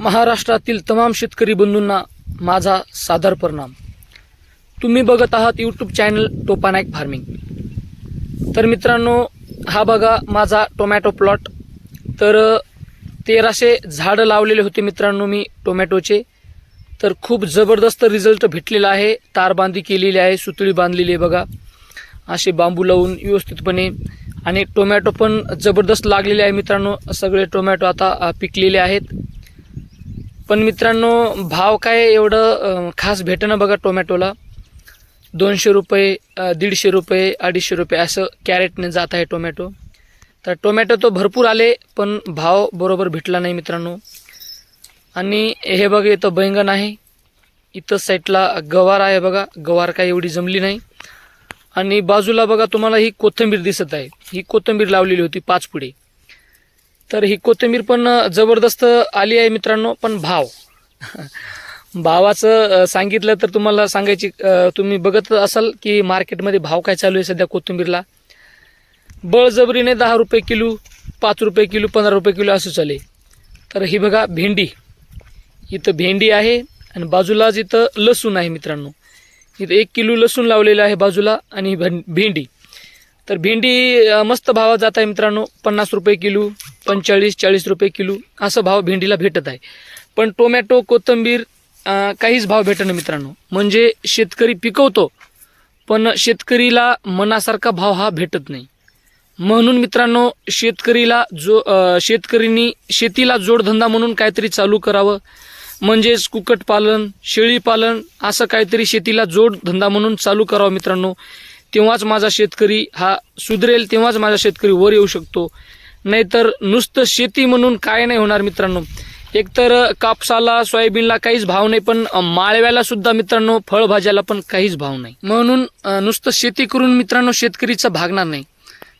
महाराष्ट्रातील तमाम शेतकरी बंधूंना माझा सादर प्रणाम. तुम्ही बघत आहात यूट्यूब चॅनल टोपानायक फार्मिंग तर मित्रांनो हा बघा माझा टोमॅटो प्लॉट तर तेराशे झाडं लावलेले होते मित्रांनो मी टोमॅटोचे तर खूप जबरदस्त रिझल्ट भेटलेला आहे. तारबांदी केलेली आहे सुतळी बांधलेली आहे बघा. असे बांबू लावून व्यवस्थितपणे. आणि टोमॅटो पण जबरदस्त लागलेले आहे मित्रांनो. सगळे टोमॅटो आता पिकलेले आहेत. पण मित्रांनो भाव काय एवढं खास भेटणं बघा टोमॅटोला. दोनशे रुपये दीडशे रुपये अडीचशे रुपये असं कॅरेटने जात आहे टोमॅटो. तर टोमॅटो तो भरपूर आले पण भाव बरोबर भेटला नाही मित्रांनो. आणि हे बघा इथं बैंगन आहे. इथं साईडला गवार आहे बघा. गवार काय एवढी जमली नाही. आणि बाजूला बघा तुम्हाला ही कोथिंबीर दिसत आहे. ही कोथिंबीर लावलेली होती पाच पुढे तर ही कोथिंबीर पण जबरदस्त आली आहे मित्रांनो पण भाव. भावाचं सांगितलं तर तुम्हाला सांगायची तुम्ही बघत असाल की मार्केटमध्ये भाव काय चालू आहे सध्या कोथिंबीरला. बळजबरीने दहा रुपये किलो पाच रुपये किलो पंधरा रुपये किलो असं चाले तर ही बघा भेंडी. इथं भेंडी आहे आणि बाजूलाच इथं लसूण आहे मित्रांनो. इथं एक किलो लसूण लावलेलं आहे बाजूला आणि भेंडी. तर भेंडी मस्त भावात जात आहे मित्रांनो. पन्नास रुपये किलो पंचेचाळीस चाळीस रुपये किलो असं भाव भेंडीला भेटत आहे. पण टोमॅटो कोथिंबीर काहीच भाव भेटणं मित्रांनो. म्हणजे शेतकरी पिकवतो पण शेतकरीला मनासारखा भाव हा भेटत नाही. म्हणून मित्रांनो शेतकरीला जो शेतकरीनी शेतीला जोडधंदा म्हणून काहीतरी चालू करावं. म्हणजेच कुक्कुटपालन शेळीपालन असं काहीतरी शेतीला जोडधंदा म्हणून चालू करावं मित्रांनो. तेव्हाच माझा शेतकरी हा सुधरेल तेव्हाच माझा शेतकरी वर येऊ शकतो. नाहीतर नुसतं शेती म्हणून काय नाही होणार मित्रांनो. एकतर कापसाला सोयाबीनला काहीच भाव नाही पण माळव्याला सुद्धा मित्रांनो फळभाज्याला पण काहीच भाव नाही. म्हणून नुसतं शेती करून मित्रांनो शेतकरीचा भागणार नाही.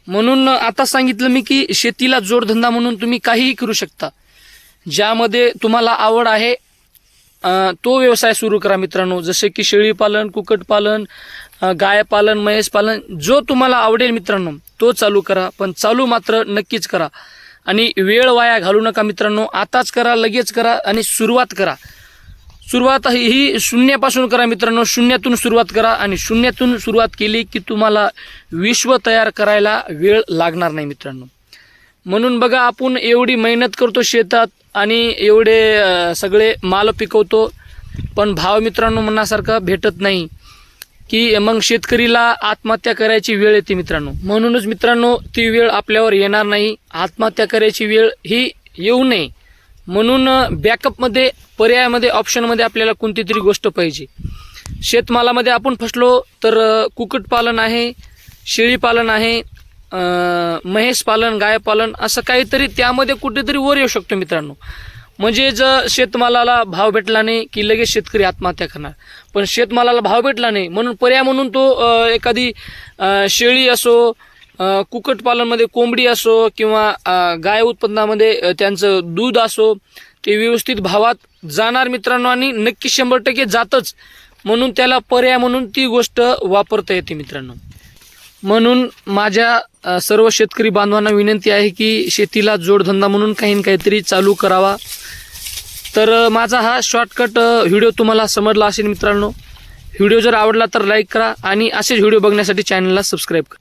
म्हणून आता सांगितलं मी की शेतीला जोडधंदा म्हणून तुम्ही काहीही करू शकता. ज्यामध्ये तुम्हाला आवड आहे तो व्यवसाय सुरू करा मित्रांनो. जसे की शेळीपालन कुक्कुटपालन गायपालन म्हैसपालन जो तुम्हाला आवडेल मित्रांनो तो चालू करा. पण चालू मात्र नक्कीच करा. आणि वेळ वाया घालू नका मित्रांनो. आताच करा लगेच करा आणि सुरुवात करा. सुरुवात ही ही शून्यापासून करा मित्रांनो. शून्यातून सुरुवात करा आणि शून्यातून सुरुवात केली की तुम्हाला विश्व तयार करायला वेळ लागणार नाही मित्रांनो. म्हणून बघा आपण एवढी मेहनत करतो शेतात. आणि एवढे सगळे माल पिकवतो. पण भाव मित्रांनो मनासारखा भेटत नाही. की मग शेतकरीला आत्महत्या करायची वेळ येते मित्रांनो. म्हणूनच मित्रांनो ती वेळ आपल्यावर येणार नाही. आत्महत्या करायची वेळ ही येऊ नये. म्हणून बॅकअपमध्ये पर्यायामध्ये ऑप्शनमध्ये आपल्याला कोणती तरी गोष्ट पाहिजे. शेतमालामध्ये आपण फसलो तर कुक्कुटपालन आहे शेळीपालन आहे अ, पालन गायपालन असं काहीतरी त्यामध्ये कुठेतरी वर येऊ शकतो मित्रांनो. म्हणजे जर शेतमालाला भाव भेटला नाही की लगेच शेतकरी आत्महत्या करणार. पण शेतमालाला भाव भेटला नाही म्हणून पर्याय म्हणून तो एखादी शेळी असो कुक्कुटपालनमध्ये कोंबडी असो किंवा गाय उत्पन्नामध्ये त्यांचं दूध असो ते व्यवस्थित भावात जाणार मित्रांनो आणि नक्की शंभर टक्के जातच. म्हणून त्याला पर्याय म्हणून ती गोष्ट वापरता येते मित्रांनो. म्हणून माझ्या सर्व शेतकरी बांधवांना विनंती आहे की शेतीला जोडधंदा म्हणून काही ना काहीतरी चालू करावा. तर माझा हा शॉर्टकट व्हिडिओ तुम्हाला समजला असेल मित्रांनो. व्हिडिओ जर आवडला तर लाईक करा आणि असेच व्हिडिओ बघण्यासाठी चॅनलला सबस्क्राईब करा.